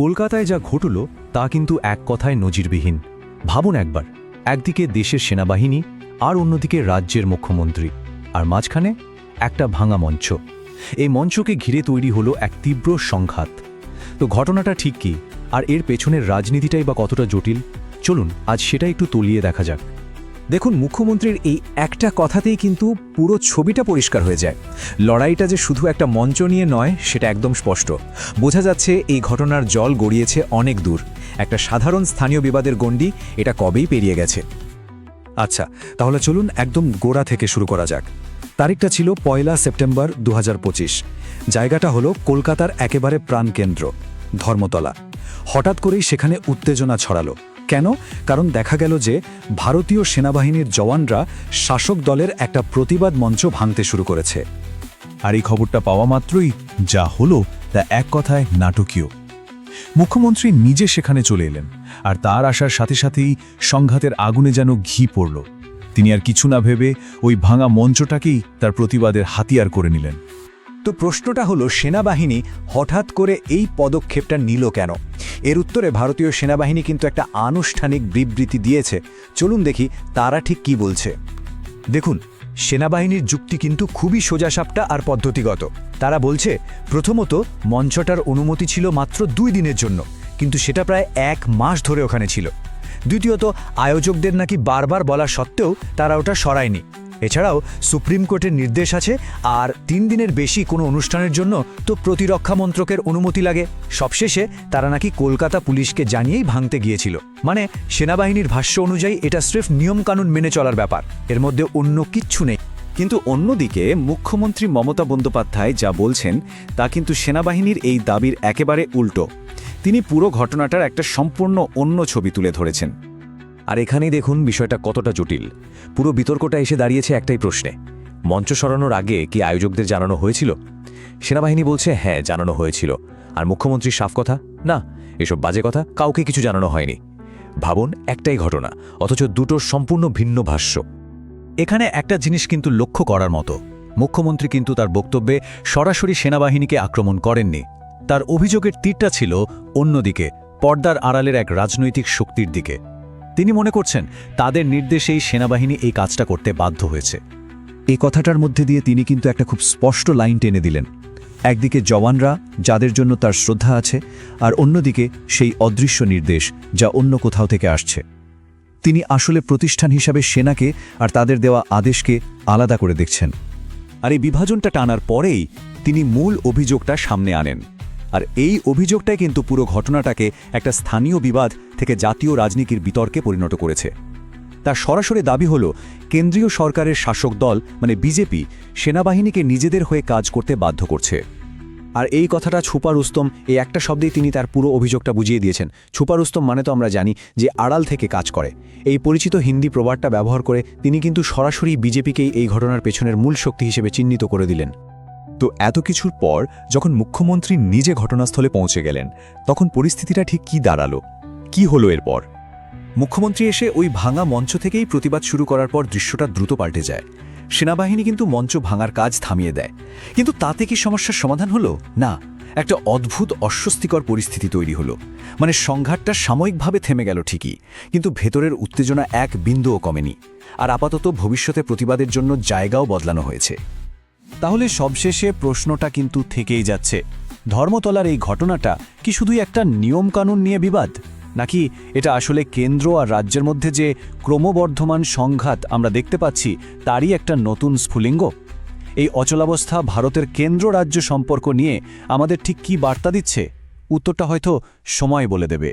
কলকাতায় যা ঘটল তা কিন্তু এক কথায় নজিরবিহীন। ভাবুন একবার, একদিকে দেশের সেনাবাহিনী আর অন্যদিকে রাজ্যের মুখ্যমন্ত্রী। আর মাঝখানে একটা ভাঙা মঞ্চ। এই মঞ্চকে ঘিরে তৈরি হলো এক তীব্র সংঘাত। তো ঘটনাটা ঠিক কি? আর এর পেছনের রাজনীতিটাই বা কতটা জটিল? চলুন, আজ সেটা একটু তলিয়ে দেখা যাক। দেখুন, মুখ্যমন্ত্রীর এই একটা কথাতেই কিন্তু পুরো ছবিটা পরিষ্কার হয়ে যায়। লড়াইটা যে শুধু একটা মঞ্চ নিয়ে নয়, সেটা একদম স্পষ্ট। বোঝা যাচ্ছে এই ঘটনার জল গড়িয়েছে অনেক দূর। একটা সাধারণ স্থানীয় বিবাদের গণ্ডি এটা কবেই পেরিয়ে গেছে। আচ্ছা তাহলে চলুন একদম গোড়া থেকে শুরু করা যাক। তারিখটা ছিল পয়লা সেপ্টেম্বর দু হাজার পঁচিশ। জায়গাটা হলো কলকাতার একেবারে প্রাণকেন্দ্র, ধর্মতলা। হঠাৎ করেই সেখানে উত্তেজনা ছড়ালো। কেন? কারণ দেখা গেল যে ভারতীয় সেনাবাহিনীর জওয়ানরা শাসক দলের একটা প্রতিবাদ মঞ্চ ভাঙতে শুরু করেছে। আর এই খবরটা পাওয়া মাত্রই যা হলো তা এক কথায় নাটকীয়। মুখ্যমন্ত্রী নিজে সেখানে চলে এলেন আর তার আসার সাথে সাথেই সংঘাতের আগুনে যেন ঘি পড়ল। তিনি আর কিছু না ভেবে ওই ভাঙা মঞ্চটাকেই তার প্রতিবাদের হাতিয়ার করে নিলেন। তো প্রশ্নটা হলো, সেনাবাহিনী হঠাৎ করে এই পদক্ষেপটা নিল কেন? এর উত্তরে ভারতীয় সেনাবাহিনী কিন্তু একটা আনুষ্ঠানিক বিবৃতি দিয়েছে। চলুন দেখি তারা ঠিক কি বলছে। দেখুন, সেনাবাহিনীর যুক্তি কিন্তু খুবই সোজাসাপটা আর পদ্ধতিগত। তারা বলছে, প্রথমত মঞ্চটার অনুমতি ছিল মাত্র দুই দিনের জন্য, কিন্তু সেটা প্রায় এক মাস ধরে ওখানে ছিল। দ্বিতীয়ত, আয়োজকদের নাকি বারবার বলা সত্ত্বেও তারা ওটা সরায়নি। এছাড়াও সুপ্রিম কোর্টের নির্দেশ আছে, আর তিন দিনের বেশি কোনো অনুষ্ঠানের জন্য তো প্রতিরক্ষা মন্ত্রকের অনুমতি লাগে। সবশেষে তারা নাকি কলকাতা পুলিশকে জানিয়েই ভাঙতে গিয়েছিল। মানে সেনাবাহিনীর ভাষ্য অনুযায়ী এটা স্রেফ নিয়মকানুন মেনে চলার ব্যাপার। এর মধ্যে অন্য কিচ্ছু নেই। কিন্তু অন্যদিকে মুখ্যমন্ত্রী মমতা বন্দ্যোপাধ্যায় যা বলছেন, তা কিন্তু সেনাবাহিনীর এই দাবির একেবারে উল্টো। তিনি পুরো ঘটনাটার একটা সম্পূর্ণ অন্য ছবি তুলে ধরেছেন। আর এখানেই দেখুন বিষয়টা কতটা জটিল। পুরো বিতর্কটা এসে দাঁড়িয়েছে একটাই প্রশ্নে। মঞ্চ সরানোর আগে কি আয়োজকদের জানানো হয়েছিল? সেনাবাহিনী বলছে হ্যাঁ জানানো হয়েছিল। আর মুখ্যমন্ত্রী সাফ কথা? না, এসব বাজে কথা, কাউকে কিছু জানানো হয়নি। ভাবুন, একটাই ঘটনা, অথচ দুটো সম্পূর্ণ ভিন্ন ভাষ্য। এখানে একটা জিনিস কিন্তু লক্ষ্য করার মতো। মুখ্যমন্ত্রী কিন্তু তার বক্তব্যে সরাসরি সেনাবাহিনীকে আক্রমণ করেননি। তার অভিযোগের তীরটা ছিল অন্যদিকে, পর্দার আড়ালের এক রাজনৈতিক শক্তির দিকে। তিনি মনে করছেন, তাদের নির্দেশেই সেনাবাহিনী এই কাজটা করতে বাধ্য হয়েছে। এই কথাটার মধ্যে দিয়ে তিনি কিন্তু একটা খুব স্পষ্ট লাইন টেনে দিলেন। একদিকে জওয়ানরা, যাদের জন্য তার শ্রদ্ধা আছে, আর অন্যদিকে সেই অদৃশ্য নির্দেশ যা অন্য কোথাও থেকে আসছে। তিনি আসলে প্রতিষ্ঠান হিসাবে সেনাকে আর তাদের দেওয়া আদেশকে আলাদা করে দেখছেন। আর এই বিভাজনটা টানার পরেই তিনি মূল অভিযোগটা সামনে আনেন। আর এই অভিযোগটাই কিন্তু পুরো ঘটনাটাকে একটা স্থানীয় বিবাদ থেকে জাতীয় রাজনীতির বিতর্কে পরিণত করেছে। তার সরাসরি দাবি হল, কেন্দ্রীয় সরকারের শাসক দল মানে বিজেপি, সেনাবাহিনীকে নিজেদের হয়ে কাজ করতে বাধ্য করছে। আর এই কথাটা ছুপা রুস্তম এই একটা শব্দেই তিনি তার পুরো অভিযোগটা বুঝিয়ে দিয়েছেন। ছুপা রুস্তম মানে তো আমরা জানি যে আড়াল থেকে কাজ করে। এই পরিচিত হিন্দি প্রবাদটা ব্যবহার করে তিনি কিন্তু সরাসরি বিজেপিকেই এই ঘটনার পেছনের মূল শক্তি হিসেবে চিহ্নিত করে দিলেন। তো এত কিছুর পর যখন মুখ্যমন্ত্রী নিজে ঘটনাস্থলে পৌঁছে গেলেন, তখন পরিস্থিতিটা ঠিক কি দাঁড়াল? কি হলো এরপর? মুখ্যমন্ত্রী এসে ওই ভাঙা মঞ্চ থেকেই প্রতিবাদ শুরু করার পর দৃশ্যটা দ্রুত পাল্টে যায়। সেনাবাহিনী কিন্তু মঞ্চ ভাঙার কাজ থামিয়ে দেয়। কিন্তু তাতে কি সমস্যার সমাধান হলো? না, একটা অদ্ভুত, অস্বস্তিকর পরিস্থিতি তৈরি হলো। মানে সংঘাতটা সাময়িকভাবে থেমে গেল ঠিকই, কিন্তু ভেতরের উত্তেজনা এক বিন্দুও কমেনি। আর আপাতত ভবিষ্যতে প্রতিবাদের জন্য জায়গাও বদলানো হয়েছে। তাহলে সবশেষে প্রশ্নটা কিন্তু থেকেই যাচ্ছে। ধর্মতলার এই ঘটনাটা কি শুধুই একটা নিয়মকানুন নিয়ে বিবাদ? নাকি এটা আসলে কেন্দ্র আর রাজ্যের মধ্যে যে ক্রমবর্ধমান সংঘাত আমরা দেখতে পাচ্ছি, তারই একটা নতুন স্ফুলিঙ্গ? এই অচলাবস্থা ভারতের কেন্দ্র রাজ্য সম্পর্ক নিয়ে আমাদের ঠিক কী বার্তা দিচ্ছে? উত্তরটা হয়তো সময় বলে দেবে।